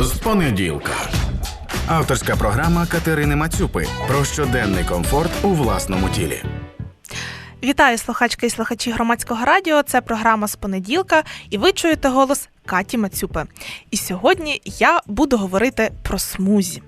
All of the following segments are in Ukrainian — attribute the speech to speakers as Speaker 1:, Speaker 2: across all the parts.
Speaker 1: з понеділка. Авторська програма Катерини Мацюпи про щоденний комфорт у власному тілі.
Speaker 2: Вітаю слухачки і слухачі громадського радіо. Це програма з понеділка, і ви чуєте голос Каті Мацюпи. І сьогодні я буду говорити про смузі.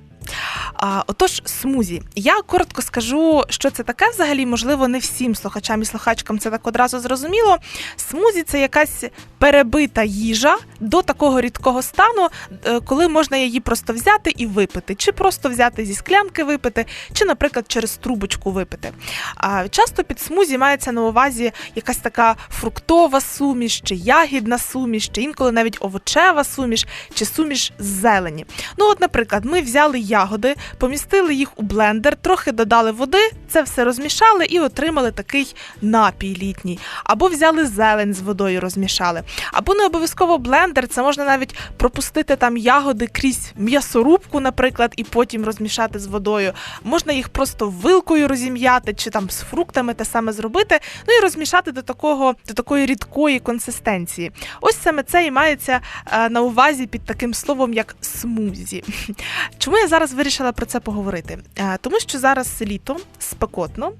Speaker 2: А, Отож, смузі. Я коротко скажу, що це таке взагалі, можливо, не всім слухачам і слухачкам це так одразу зрозуміло. Смузі це якась перебита їжа до такого рідкого стану, е, коли можна її просто взяти і випити, чи просто взяти зі склянки випити, чи, наприклад, через трубочку випити. А часто під смузі мається на увазі якась така фруктова суміш, чи ягідна суміш, чи інколи навіть овочева суміш, чи суміш з зелені. Ну, от, наприклад, ми взяли ягоди, помістили їх у блендер, трохи додали води, це все розмішали і отримали такий напій літній. Або взяли зелень з водою, розмішали. Або не обов'язково блендер, це можна навіть пропустити там ягоди крізь м'ясорубку, наприклад, і потім розмішати з водою. Можна їх просто вилкою розім'яти, чи там з фруктами те саме зробити, ну і розмішати до такого, до такої рідкої консистенції. Ось саме це і мається е, на увазі під таким словом, як смузі. Чому я зараз вирішила про це поговорити? Е, Тому що зараз літо спекотно,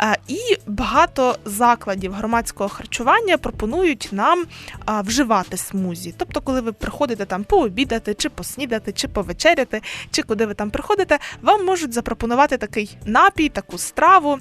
Speaker 2: е, і багато закладів громадського харчування пропонують нам е, вживати смузі. Тобто, коли ви приходите там пообідати, чи поснідати, чи повечеряти, чи куди ви там приходите, вам можуть запропонувати такий напій, таку страву.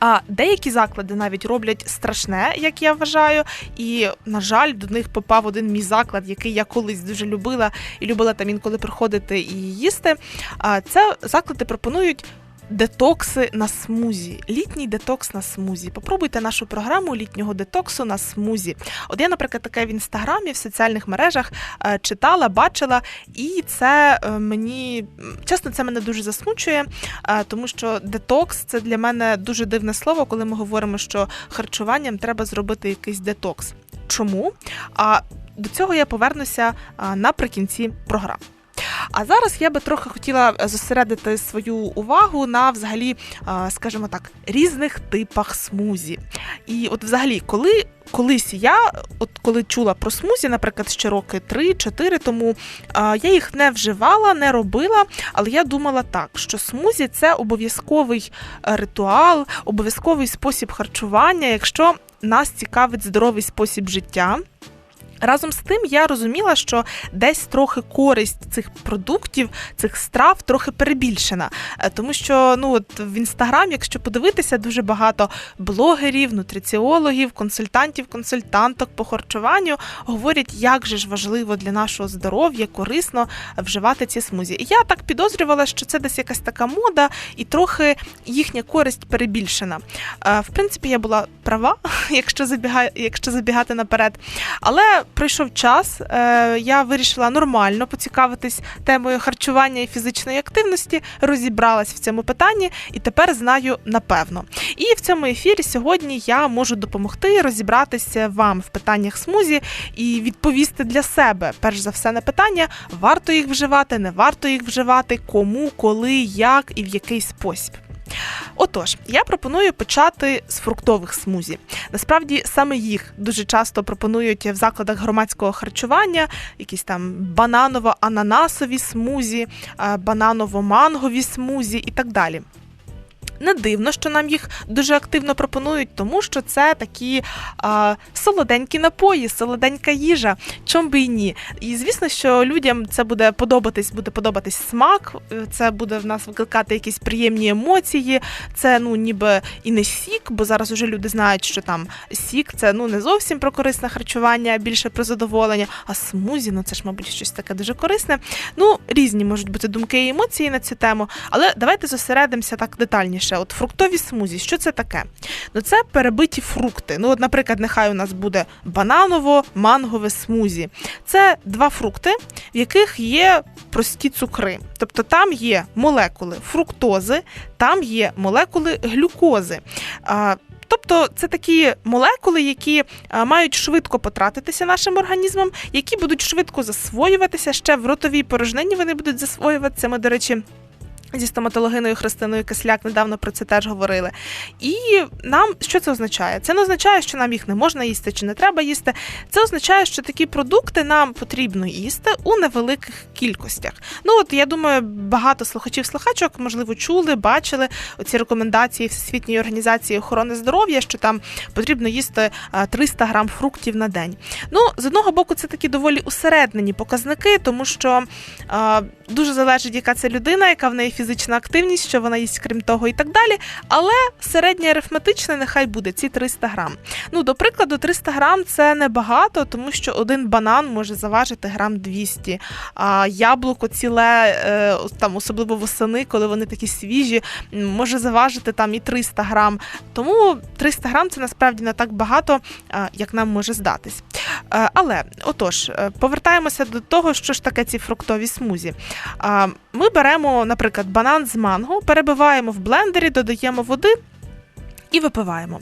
Speaker 2: А деякі заклади навіть роблять страшне, як я вважаю. І, на жаль, до них попав один мій заклад, який я колись дуже любила і любила там інколи приходити і їсти. А це заклади пропонують. Детокси на смузі, літній детокс на смузі. Попробуйте нашу програму літнього детоксу на смузі. От я, наприклад, таке в інстаграмі, в соціальних мережах е, читала, бачила, і це е, мені чесно, це мене дуже засмучує, е, тому що детокс це для мене дуже дивне слово, коли ми говоримо, що харчуванням треба зробити якийсь детокс. Чому? А до цього я повернуся наприкінці програми. А зараз я би трохи хотіла зосередити свою увагу на взагалі, скажімо так, різних типах смузі. І от, взагалі, коли. Колись я, от коли чула про смузі, наприклад, ще роки 3-4 тому, я їх не вживала, не робила, але я думала так, що смузі це обов'язковий ритуал, обов'язковий спосіб харчування, якщо нас цікавить здоровий спосіб життя. Разом з тим я розуміла, що десь трохи користь цих продуктів, цих страв трохи перебільшена. Е, тому що ну от в інстаграм, якщо подивитися, дуже багато блогерів, нутриціологів, консультантів, консультанток по харчуванню говорять, як же ж важливо для нашого здоров'я, корисно вживати ці смузі. І я так підозрювала, що це десь якась така мода, і трохи їхня користь перебільшена. Е, в принципі, я була права, якщо забігати, якщо забігати наперед. Але пройшов час, е, я вирішила нормально поцікавитись темою харчування і фізичної активності, розібралась в цьому питанні і тепер знаю напевно. І в цьому ефірі сьогодні я можу допомогти розібратися вам в питаннях смузі і відповісти для себе, перш за все, на питання: варто їх вживати, не варто їх вживати, кому, коли, як і в який спосіб. Отож, я пропоную почати з фруктових смузі. Насправді саме їх дуже часто пропонують в закладах громадського харчування, якісь там бананово-ананасові смузі, бананово-мангові смузі і так далі. Не дивно, що нам їх дуже активно пропонують, тому що це такі а, солоденькі напої, солоденька їжа, чом би і ні. І звісно, що людям це буде подобатись, буде подобатись смак, це буде в нас викликати якісь приємні емоції. Це ну ніби і не сік, бо зараз уже люди знають, що там сік це ну не зовсім про корисне харчування, а більше про задоволення. А смузі, ну це ж, мабуть, щось таке дуже корисне. Ну, різні можуть бути думки і емоції на цю тему, але давайте зосередимося так детальніше перше, от фруктові смузі, що це таке? Ну це перебиті фрукти. Ну, от, наприклад, нехай у нас буде бананово-мангове смузі. Це два фрукти, в яких є прості цукри. Тобто там є молекули фруктози, там є молекули глюкози. Тобто це такі молекули, які мають швидко потратитися нашим організмом, які будуть швидко засвоюватися ще в ротовій порожнині. Вони будуть засвоюватися. Ми, до речі. Зі стоматологиною Христиною Кисляк недавно про це теж говорили. І нам що це означає? Це не означає, що нам їх не можна їсти чи не треба їсти. Це означає, що такі продукти нам потрібно їсти у невеликих кількостях. Ну от я думаю, багато слухачів-слухачок, можливо, чули, бачили оці рекомендації Всесвітньої організації охорони здоров'я, що там потрібно їсти 300 грам фруктів на день. Ну, з одного боку, це такі доволі усереднені показники, тому що а, дуже залежить, яка це людина, яка в неї фізична активність, що вона їсть, крім того, і так далі. Але середнє арифметичне нехай буде ці 300 грам. Ну, до прикладу, 300 грам це небагато, тому що один банан може заважити грам 200, а яблуко ціле, е, там, особливо восени, коли вони такі свіжі, може заважити там і 300 грам. Тому 300 грам це насправді не так багато, як нам може здатись. Е, але отож, е, повертаємося до того, що ж таке ці фруктові смузі. Ми беремо, наприклад, банан з манго, перебиваємо в блендері, додаємо води. І випиваємо.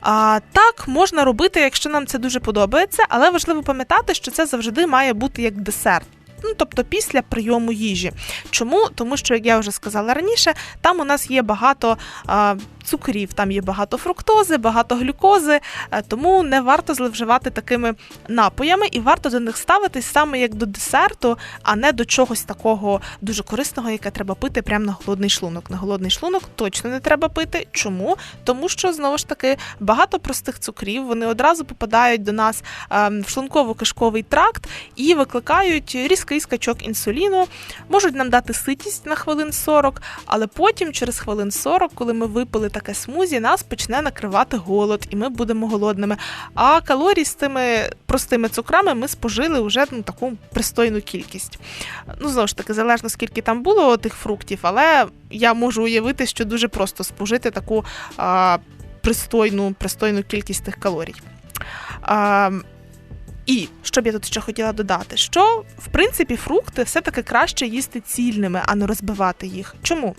Speaker 2: А, Так можна робити, якщо нам це дуже подобається, але важливо пам'ятати, що це завжди має бути як десерт ну тобто після прийому їжі. Чому? Тому що, як я вже сказала раніше, там у нас є багато а, цукрів, там є багато фруктози, багато глюкози, а, тому не варто зловживати такими напоями, і варто до них ставитись саме як до десерту, а не до чогось такого дуже корисного, яке треба пити прямо на голодний шлунок. На голодний шлунок точно не треба пити. Чому? Тому що знову ж таки багато простих цукрів вони одразу попадають до нас а, в шлунково-кишковий тракт і викликають різкі різкий скачок інсуліну, можуть нам дати ситість на хвилин 40, але потім, через хвилин 40, коли ми випили таке смузі, нас почне накривати голод, і ми будемо голодними. А калорій з тими простими цукрами ми спожили вже ну, таку пристойну кількість. Ну, знову ж таки, залежно скільки там було тих фруктів, але я можу уявити, що дуже просто спожити таку а, пристойну, пристойну кількість тих калорій. А, і що б я тут ще хотіла додати, що в принципі фрукти все-таки краще їсти цільними, а не розбивати їх. Чому?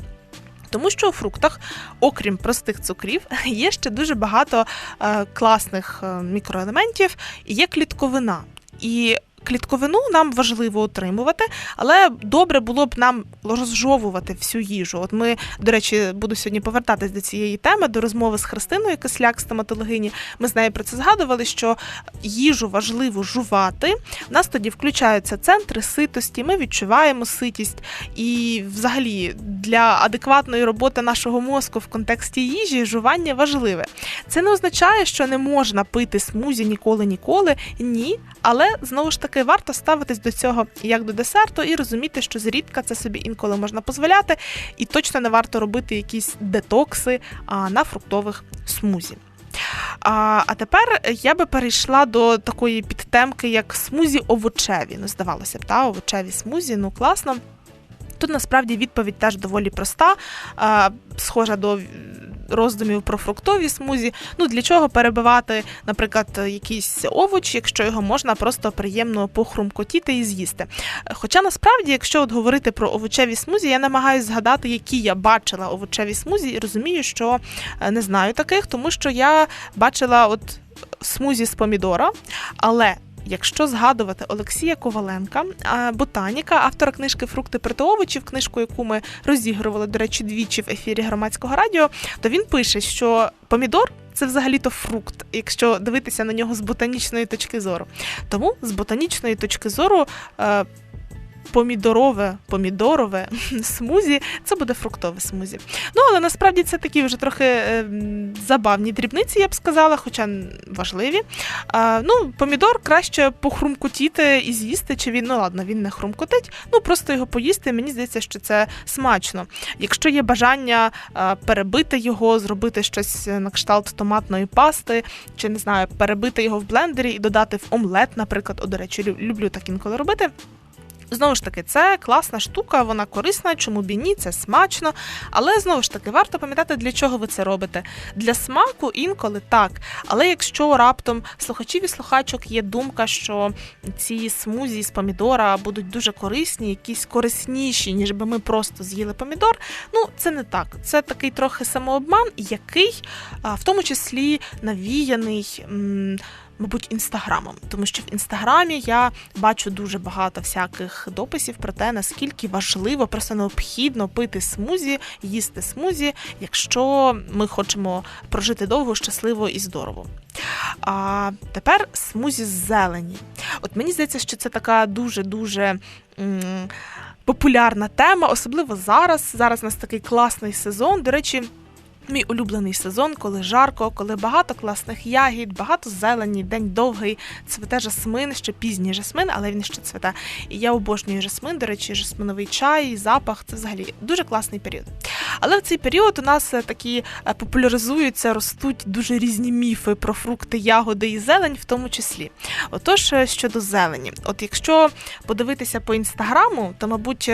Speaker 2: Тому що у фруктах, окрім простих цукрів, є ще дуже багато е, класних е, мікроелементів і є клітковина. І клітковину нам важливо отримувати, але добре було б нам розжовувати всю їжу. От ми, до речі, буду сьогодні повертатись до цієї теми, до розмови з Христиною Кисляк, стоматологині. Ми з нею про це згадували, що їжу важливо жувати. У нас тоді включаються центри ситості, ми відчуваємо ситість. І, взагалі, для адекватної роботи нашого мозку в контексті їжі жування важливе. Це не означає, що не можна пити смузі ніколи-ніколи. Ні, але знову ж таки таки варто ставитись до цього як до десерту і розуміти, що зрідка це собі інколи можна дозволяти, і точно не варто робити якісь детокси на фруктових смузі. А а тепер я би перейшла до такої підтемки, як смузі овочеві. Ну, здавалося б, та овочеві смузі, ну класно. Тут насправді відповідь теж доволі проста, схожа до роздумів про фруктові смузі. Ну для чого перебивати, наприклад, якийсь овоч, якщо його можна просто приємно похрумкотіти і з'їсти. Хоча насправді, якщо от говорити про овочеві смузі, я намагаюся згадати, які я бачила овочеві смузі, і розумію, що е, не знаю таких, тому що я бачила от смузі з помідора, але Якщо згадувати Олексія Коваленка, ботаніка, автора книжки Фрукти проти овочів, книжку, яку ми розігрували, до речі, двічі в ефірі громадського радіо, то він пише, що помідор. Це взагалі-то фрукт, якщо дивитися на нього з ботанічної точки зору. Тому з ботанічної точки зору е, помідорове, помідорове смузі, це буде фруктове смузі. Ну, але насправді це такі вже трохи е, забавні дрібниці, я б сказала, хоча важливі. Ну, Помідор краще похрумкотіти і з'їсти, чи він, ну ладно, він не хрумкотить, ну просто його поїсти, мені здається, що це смачно. Якщо є бажання перебити його, зробити щось на кшталт томатної пасти, чи не знаю, перебити його в блендері і додати в омлет, наприклад, О, до речі, люблю так інколи робити. Знову ж таки, це класна штука, вона корисна, чому б і ні, це смачно. Але знову ж таки, варто пам'ятати, для чого ви це робите. Для смаку інколи так. Але якщо раптом слухачів і слухачок є думка, що ці смузі з помідора будуть дуже корисні, якісь корисніші, ніж би ми просто з'їли помідор, ну це не так. Це такий трохи самообман, який в тому числі навіяний мабуть, інстаграмом, тому що в інстаграмі я бачу дуже багато всяких дописів про те, наскільки важливо, просто необхідно пити смузі, їсти смузі, якщо ми хочемо прожити довго, щасливо і здорово. А тепер смузі з зелені. От мені здається, що це така дуже дуже. Популярна тема, особливо зараз. Зараз у нас такий класний сезон. До речі, Мій улюблений сезон, коли жарко, коли багато класних ягід, багато зелені, день довгий, цвете жасмин, ще пізній жасмин, але він ще цвете. І я обожнюю жасмин, до речі, жасминовий чай, запах це взагалі дуже класний період. Але в цей період у нас е, такі е, популяризуються, ростуть дуже різні міфи про фрукти, ягоди і зелень, в тому числі. Отож, е, щодо зелені, от якщо подивитися по інстаграму, то, мабуть,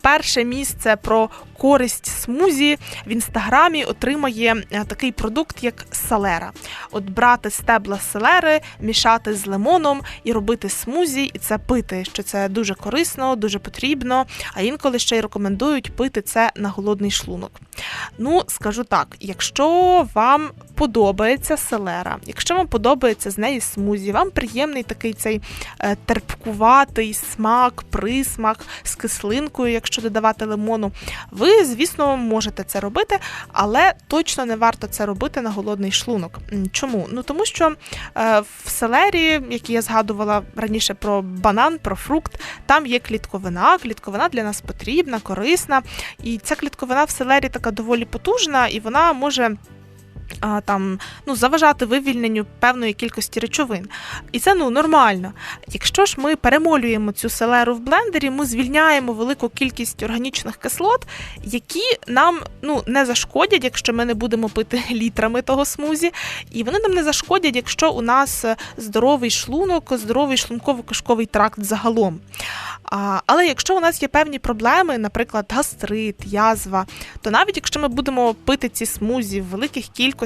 Speaker 2: перше місце про користь смузі в інстаграмі отримає такий продукт, як салера. От брати стебла селери, мішати з лимоном і робити смузі, і це пити, що це дуже корисно, дуже потрібно. А інколи ще й рекомендують пити це на голодний шлунок. Ну, скажу так, якщо вам подобається селера, якщо вам подобається з неї смузі, вам приємний такий цей е, терпкуватий смак, присмак з кислинкою, якщо додавати лимону, ви, звісно, можете це робити, але точно не варто це робити на голодний шлунок. Чому? Ну тому що е, в селері, які я згадувала раніше про банан, про фрукт, там є клітковина. Клітковина для нас потрібна, корисна, і ця клітковина в селері така доволі потужна, і вона може там ну, заважати вивільненню певної кількості речовин. І це ну нормально. Якщо ж ми перемолюємо цю селеру в блендері, ми звільняємо велику кількість органічних кислот, які нам ну, не зашкодять, якщо ми не будемо пити літрами того смузі, і вони нам не зашкодять, якщо у нас здоровий шлунок, здоровий шлунково-кишковий тракт загалом. А, Але якщо у нас є певні проблеми, наприклад, гастрит, язва, то навіть якщо ми будемо пити ці смузі в великих кількостях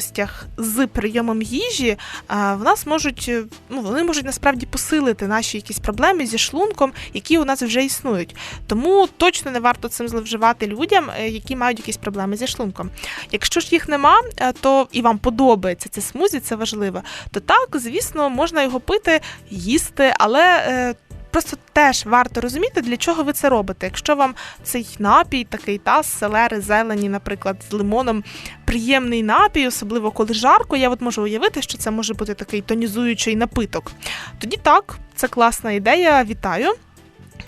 Speaker 2: з прийомом їжі, в нас можуть ну, вони можуть насправді посилити наші якісь проблеми зі шлунком, які у нас вже існують. Тому точно не варто цим зловживати людям, е, які мають якісь проблеми зі шлунком. Якщо ж їх нема, е, то і вам подобається це смузі, це важливо, то так, звісно, можна його пити, їсти, але е, Просто теж варто розуміти, для чого ви це робите. Якщо вам цей напій, такий таз, селери, зелені, наприклад, з лимоном, приємний напій, особливо коли жарко, я от можу уявити, що це може бути такий тонізуючий напиток. Тоді так, це класна ідея. Вітаю.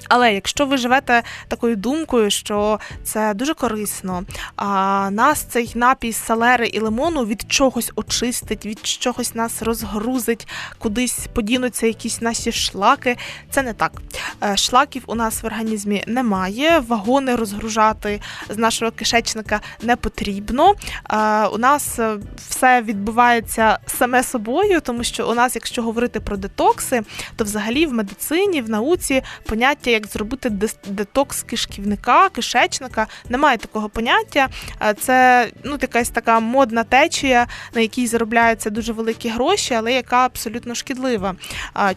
Speaker 2: Але якщо ви живете такою думкою, що це дуже корисно, а нас цей напій салери і лимону від чогось очистить, від чогось нас розгрузить, кудись подінуться якісь наші шлаки, це не так. Е, шлаків у нас в організмі немає, вагони розгружати з нашого кишечника не потрібно. Е, у нас е, все відбувається саме собою, тому що у нас, якщо говорити про детокси, то взагалі в медицині, в науці поняття як зробити детокс кишківника, кишечника. Немає такого поняття. Це ну, якась така модна течія, на якій заробляються дуже великі гроші, але яка абсолютно шкідлива.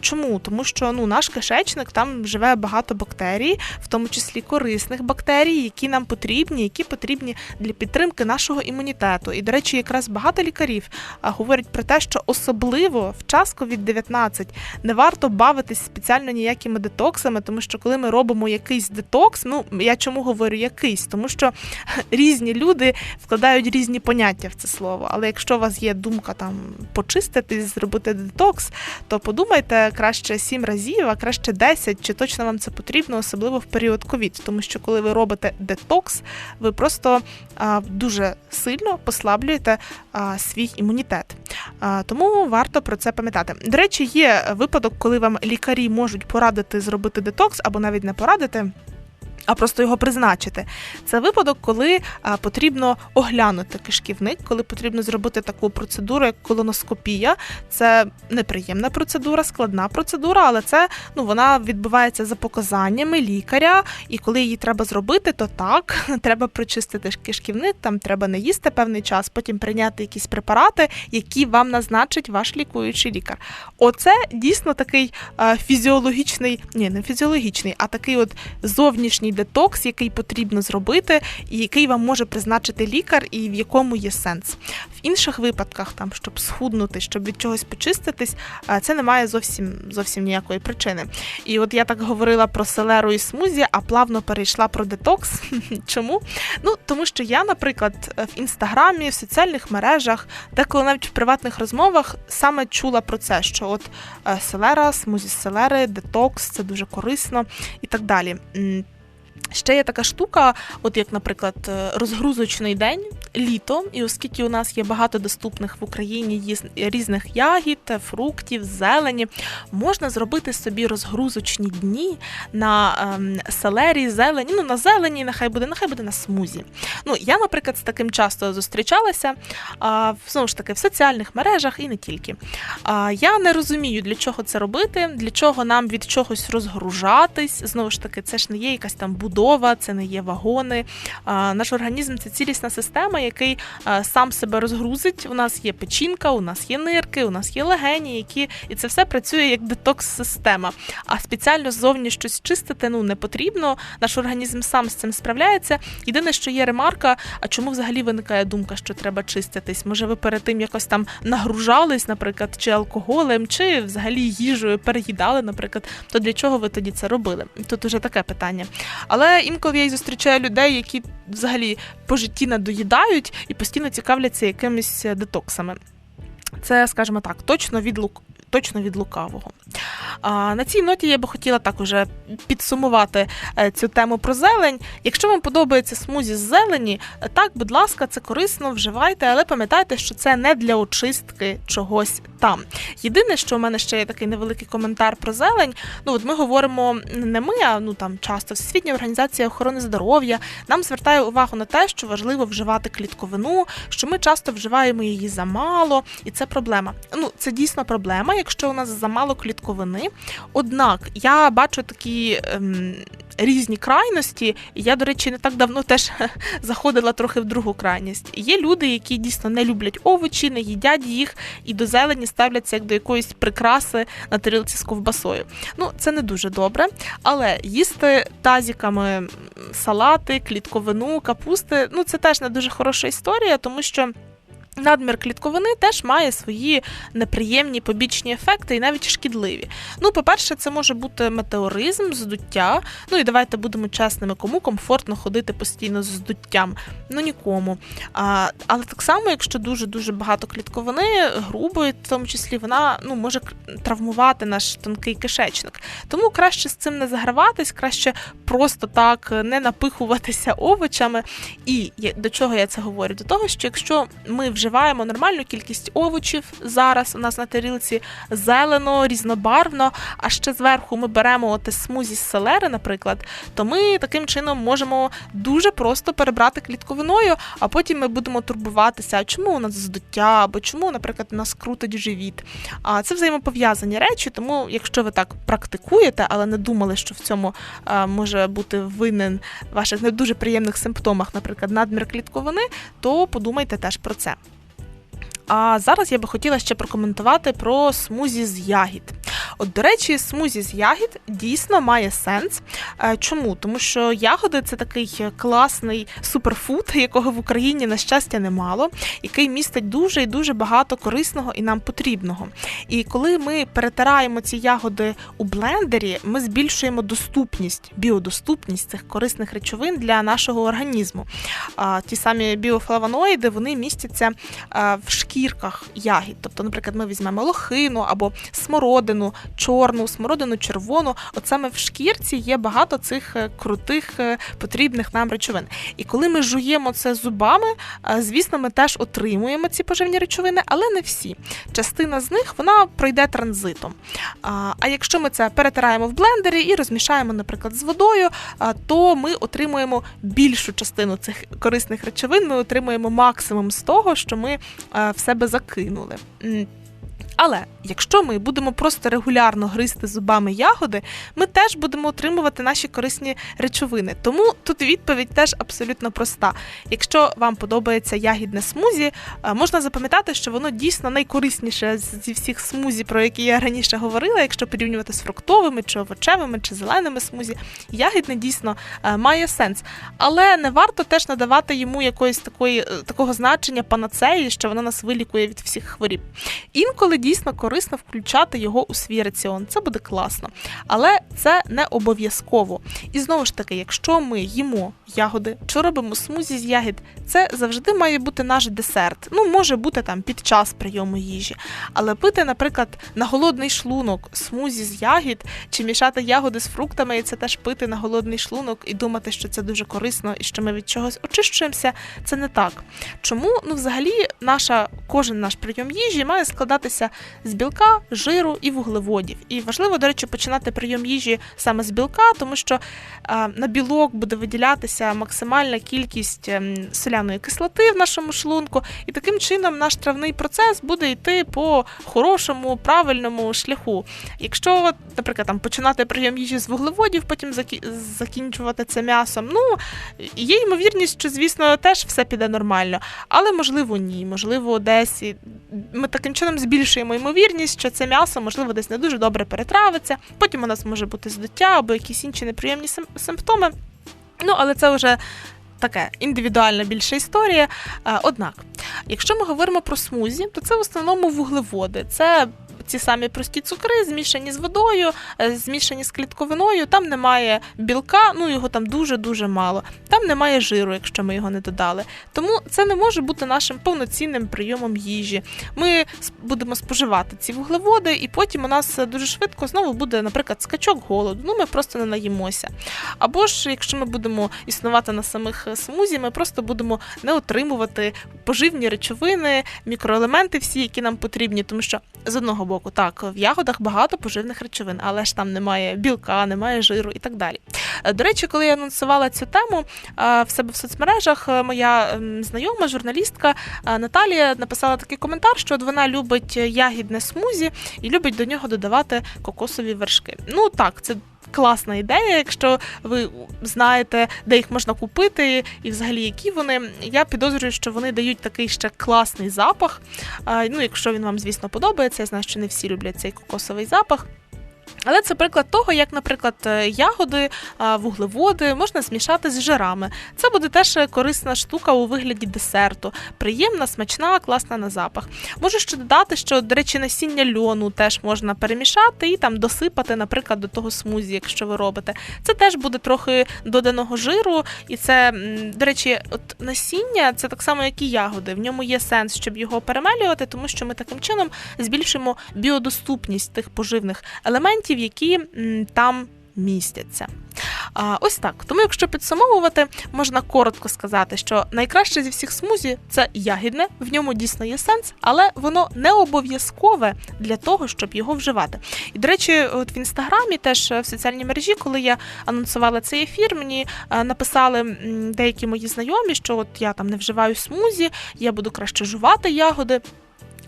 Speaker 2: Чому? Тому що ну, наш кишечник там живе багато бактерій, в тому числі корисних бактерій, які нам потрібні, які потрібні для підтримки нашого імунітету. І, до речі, якраз багато лікарів говорять про те, що особливо в час COVID-19 не варто бавитись спеціально ніякими детоксами, тому що коли ми робимо якийсь детокс, ну я чому говорю якийсь, тому що різні люди вкладають різні поняття в це слово. Але якщо у вас є думка там почистити, зробити детокс, то подумайте краще сім разів, а краще 10, чи точно вам це потрібно, особливо в період ковід. Тому що коли ви робите детокс, ви просто а, дуже сильно послаблюєте а, свій імунітет. А, тому варто про це пам'ятати. До речі, є випадок, коли вам лікарі можуть порадити зробити детокс або навіть не порадити а просто його призначити. Це випадок, коли потрібно оглянути кишківник, коли потрібно зробити таку процедуру, як колоноскопія. Це неприємна процедура, складна процедура, але це ну вона відбувається за показаннями лікаря. І коли її треба зробити, то так треба прочистити кишківник, там треба не їсти певний час, потім прийняти якісь препарати, які вам назначить ваш лікуючий лікар. Оце дійсно такий фізіологічний, ні, не фізіологічний, а такий от зовнішній розгрузочний детокс, який потрібно зробити, і який вам може призначити лікар, і в якому є сенс. В інших випадках, там щоб схуднути, щоб від чогось почиститись, е, це не має зовсім зовсім ніякої причини. І от я так говорила про селеру і смузі, а плавно перейшла про детокс. Чому? Ну тому що я, наприклад, в інстаграмі, в соціальних мережах, деколи навіть в приватних розмовах саме чула про це, що от е, селера, смузі селери, детокс, це дуже корисно і так далі. Ще є така штука, от як, наприклад, е, розгрузочний день, літо, і оскільки у нас є багато доступних в Україні різних ягід, фруктів, зелені, можна зробити собі розгрузочні дні на ем, селері, зелені, ну на зелені, нехай буде, нехай буде на смузі. Ну, я, наприклад, з таким часто зустрічалася, а, знову ж таки, в соціальних мережах і не тільки. А, я не розумію, для чого це робити, для чого нам від чогось розгружатись. Знову ж таки, це ж не є якась там будова, це не є вагони. Наш організм це цілісна система, який сам себе розгрузить. У нас є печінка, у нас є нирки, у нас є легені, які і це все працює як детокс-система. А спеціально ззовні щось чистити ну не потрібно. Наш організм сам з цим справляється. Єдине, що є ремарка, а чому взагалі виникає думка, що треба чиститись? Може, ви перед тим якось там нагружались, наприклад, чи алкоголем, чи взагалі їжею переїдали, наприклад, то для чого ви тоді це робили? Тут уже таке питання. Але інколи я й зустрічаю людей, які взагалі по житті надоїдають і постійно цікавляться якимись е, детоксами. Це, скажімо так, точно від лук. Точно від лукавого. А, на цій ноті я би хотіла так уже підсумувати е, цю тему про зелень. Якщо вам подобається смузі з зелені, е, так, будь ласка, це корисно, вживайте, але пам'ятайте, що це не для очистки чогось там. Єдине, що у мене ще є такий невеликий коментар про зелень. Ну, от ми говоримо не ми, а ну там часто Всесвітня організація охорони здоров'я нам звертає увагу на те, що важливо вживати клітковину, що ми часто вживаємо її замало, і це проблема. Ну, це дійсно проблема, якщо у нас замало клітковини. Однак я бачу такі. Ем, Різні крайності, я, до речі, не так давно теж заходила трохи в другу крайність. Є люди, які дійсно не люблять овочі, не їдять їх і до зелені ставляться як до якоїсь прикраси на тарілці з ковбасою. Ну, це не дуже добре, але їсти тазіками салати, клітковину, капусти ну це теж не дуже хороша історія, тому що. Надмір клітковини теж має свої неприємні побічні ефекти і навіть шкідливі. Ну, по-перше, це може бути метеоризм, здуття. Ну і давайте будемо чесними, кому комфортно ходити постійно з здуттям. Ну нікому. А, але так само, якщо дуже дуже багато клітковини, грубої, в тому числі, вона ну може травмувати наш тонкий кишечник. Тому краще з цим не заграватись, краще просто так не напихуватися овочами. І до чого я це говорю? До того, що якщо ми вживаємо нормальну кількість овочів зараз у нас на тарілці зелено, різнобарвно, а ще зверху ми беремо оте смузі з селери, наприклад, то ми таким чином можемо дуже просто перебрати клітковиною, а потім ми будемо турбуватися, чому у нас здуття, або чому, наприклад, у нас крутить живіт. А це взаємопов'язані речі, тому якщо ви так практикуєте, але не думали, що в цьому а, може бути винен ваших не дуже приємних симптомах, наприклад, надмір клітковини, то подумайте теж про це. А зараз я би хотіла ще прокоментувати про смузі з ягід. От, до речі, смузі з ягід дійсно має сенс. Е, Чому? Тому що ягоди це такий класний суперфуд, якого в Україні, на щастя, немало, який містить дуже і дуже багато корисного і нам потрібного. І коли ми перетираємо ці ягоди у блендері, ми збільшуємо доступність, біодоступність цих корисних речовин для нашого організму. Ті самі біофлавоноїди вони містяться в шкірках ягід. Тобто, наприклад, ми візьмемо лохину або смородину, чорну, смородину червону. От саме в шкірці є багато цих е, крутих е, потрібних нам речовин. І коли ми жуємо це зубами, звісно, ми теж отримуємо ці поживні речовини, але не всі. Частина з них вона пройде транзитом. А, якщо ми це перетираємо в блендері і розмішаємо, наприклад, з водою, то ми отримуємо більшу частину цих корисних речовин. Ми отримуємо максимум з того, що ми е, в себе закинули. Але якщо ми будемо просто регулярно гризти зубами ягоди, ми теж будемо отримувати наші корисні речовини. Тому тут відповідь теж абсолютно проста. Якщо вам подобається ягідне смузі, е, можна запам'ятати, що воно дійсно найкорисніше зі всіх смузі, про які я раніше говорила, якщо порівнювати з фруктовими чи овочевими чи зеленими смузі, ягідне дійсно е, має сенс. Але не варто теж надавати йому якоїсь такої е, такого значення панацеї, що воно нас вилікує від всіх хворіб. Інколи дійсно корисно включати його у свій раціон. Це буде класно. Але це не обов'язково. І знову ж таки, якщо ми їмо ягоди чи робимо смузі з ягід, це завжди має бути наш десерт. Ну, може бути там під час прийому їжі. Але пити, наприклад, на голодний шлунок смузі з ягід чи мішати ягоди з фруктами, і це теж пити на голодний шлунок і думати, що це дуже корисно і що ми від чогось очищуємося, це не так. Чому? Ну, взагалі, наша кожен наш прийом їжі має складатися з білка, жиру і вуглеводів. І важливо, до речі, починати прийом їжі саме з білка, тому що на білок буде виділятися максимальна кількість ем, соляної кислоти в нашому шлунку, і таким чином наш травний процес буде йти по хорошому, правильному шляху. Якщо, наприклад, там починати прийом їжі з вуглеводів, потім закі- закінчувати це м'ясом, ну є ймовірність, що звісно теж все піде нормально, але можливо ні. Можливо, десь ми таким чином збільшуємо ймовірність, що це м'ясо, можливо, десь не дуже добре перетравиться. Потім у нас може бути здуття або якісь інші неприємні сим- симптоми. Ну, але це вже таке індивідуальна більша історія. Однак, якщо ми говоримо про смузі, то це в основному вуглеводи. Це ці самі прості цукри, змішані з водою, е, змішані з клітковиною. Там немає білка, ну його там дуже-дуже мало. Там немає жиру, якщо ми його не додали. Тому це не може бути нашим повноцінним прийомом їжі. Ми будемо споживати ці вуглеводи, і потім у нас е, дуже швидко знову буде, наприклад, скачок голоду. Ну ми просто не наїмося. Або ж, якщо ми будемо існувати на самих е, смузі, ми просто будемо не отримувати поживні речовини, мікроелементи, всі, які нам потрібні, тому що з одного боку, так, в ягодах багато поживних речовин, але ж там немає білка, немає жиру і так далі. Е, До речі, коли я анонсувала цю тему е, в себе в соцмережах, е, моя знайома журналістка Наталія написала такий коментар, що от вона любить ягідне смузі і любить до нього додавати кокосові вершки. Ну так, це. Класна ідея, якщо ви знаєте, де їх можна купити, і взагалі які вони. Я підозрюю, що вони дають такий ще класний запах. Ну, якщо він вам, звісно, подобається, я знаю, що не всі люблять цей кокосовий запах. Але це приклад того, як, наприклад, е, ягоди, вуглеводи можна змішати з жирами. Це буде теж е, корисна штука у вигляді десерту. Приємна, смачна, класна на запах. Можу ще додати, що, до речі, насіння льону теж можна перемішати і там досипати, наприклад, до того смузі, якщо ви робите. Це теж буде трохи доданого жиру, і це, до речі, от насіння це так само, як і ягоди. В ньому є сенс, щоб його перемелювати, тому що ми таким чином збільшимо біодоступність тих поживних елементів, які там містяться. Ось так. Тому, якщо підсумовувати, можна коротко сказати, що найкраще зі всіх смузі це ягідне, в ньому дійсно є сенс, але воно не обов'язкове для того, щоб його вживати. І до речі, от в інстаграмі, теж е, в соціальній мережі, коли я анонсувала цей ефір, мені е, написали деякі мої знайомі, що от я там не вживаю смузі, я буду краще жувати ягоди.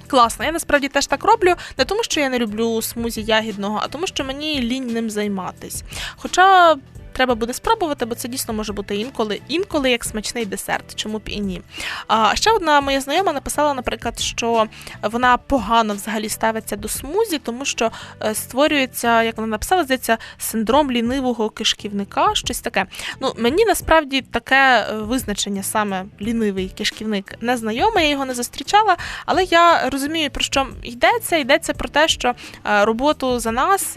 Speaker 2: Класно, я насправді теж так роблю, не тому, що я не люблю смузі ягідного, а тому, що мені лінь ним займатись. Хоча треба буде спробувати, бо це дійсно може бути інколи, інколи як смачний десерт, чому б і ні. А ще одна моя знайома написала, наприклад, що вона погано взагалі ставиться до смузі, тому що е, створюється, як вона написала, здається, синдром лінивого кишківника, щось таке. Ну, мені насправді таке е, визначення саме лінивий кишківник не знайоме, я його не зустрічала, але я розумію, про що йдеться. Йдеться про те, що е, роботу за нас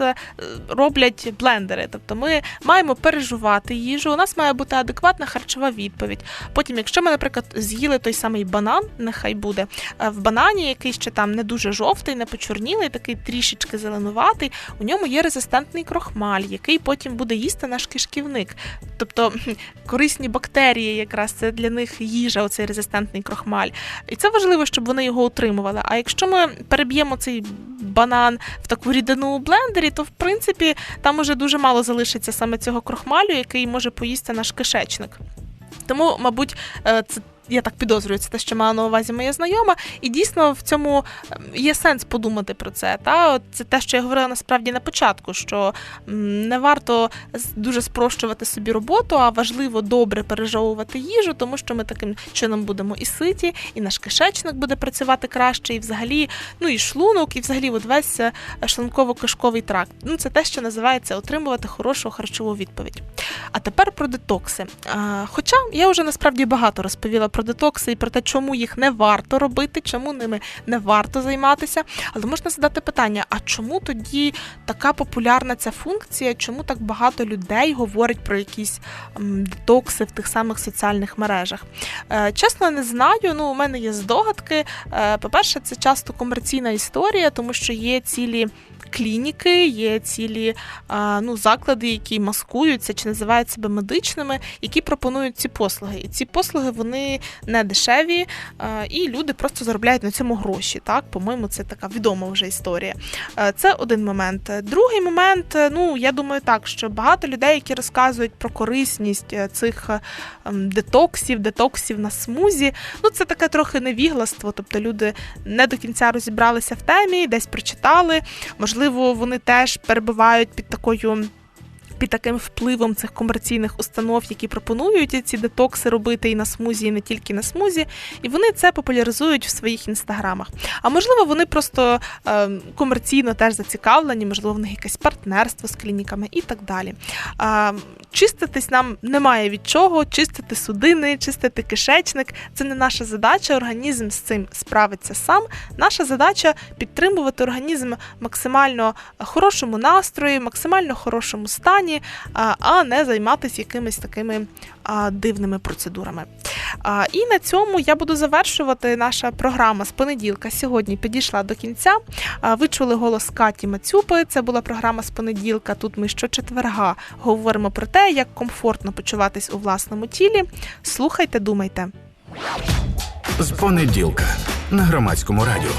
Speaker 2: роблять блендери. Тобто ми маємо переживати їжу, у нас має бути адекватна харчова відповідь. Потім, якщо ми, наприклад, з'їли той самий банан, нехай буде е, в банані, який ще там не дуже жовтий, не почорнілий, такий трішечки зеленуватий, у ньому є резистентний крохмаль, який потім буде їсти наш кишківник. Тобто корисні бактерії, якраз це для них їжа, оцей резистентний крохмаль. І це важливо, щоб вони його отримували. А якщо ми переб'ємо цей банан в таку рідину у блендері, то в принципі там уже дуже мало залишиться саме цього крохмалю, який може поїсти наш кишечник. Тому, мабуть, е, це я так підозрюю, це те, що мала на увазі моя знайома, і дійсно в цьому ем, є сенс подумати про це. Та От це те, що я говорила насправді на початку, що не варто дуже спрощувати собі роботу, а важливо добре пережовувати їжу, тому що ми таким чином будемо і ситі, і наш кишечник буде працювати краще, і взагалі, ну і шлунок, і взагалі от весь е, шлунково-кишковий тракт. Ну це те, що називається отримувати хорошу харчову відповідь. А тепер про детокси. Хоча я вже насправді багато розповіла про детокси і про те, чому їх не варто робити, чому ними не варто займатися. Але можна задати питання: а чому тоді така популярна ця функція? Чому так багато людей говорить про якісь детокси в тих самих соціальних мережах? Е, Чесно, не знаю. Ну, у мене є здогадки. Е, По-перше, це часто комерційна історія, тому що є цілі. Клініки, є цілі ну, заклади, які маскуються чи називають себе медичними, які пропонують ці послуги. І ці послуги вони не дешеві, і люди просто заробляють на цьому гроші. Так, по-моєму, це така відома вже історія. Це один момент. Другий момент, ну я думаю, так, що багато людей, які розказують про корисність е, цих е, детоксів, детоксів на смузі, ну це таке трохи невігластво. Тобто люди не до кінця розібралися в темі, десь прочитали. Можливо, вони теж перебувають під такою. Під таким впливом цих комерційних установ, які пропонують ці детокси робити і на смузі, і не тільки на смузі, і вони це популяризують в своїх інстаграмах. А можливо, вони просто е, комерційно теж зацікавлені, можливо, в них якесь партнерство з клініками і так далі. Е, чиститись нам немає від чого, чистити судини, чистити кишечник це не наша задача. Організм з цим справиться сам. Наша задача підтримувати організм максимально хорошому настрої, максимально хорошому стані, а- а не займатися якимись такими дивними процедурами. І на цьому я буду завершувати. Наша програма з понеділка сьогодні підійшла до кінця. Ви чули голос Каті Мацюпи. Це була програма з понеділка. Тут ми щочетверга говоримо про те, як комфортно почуватись у власному тілі. Слухайте, думайте.
Speaker 1: З понеділка на громадському радіо.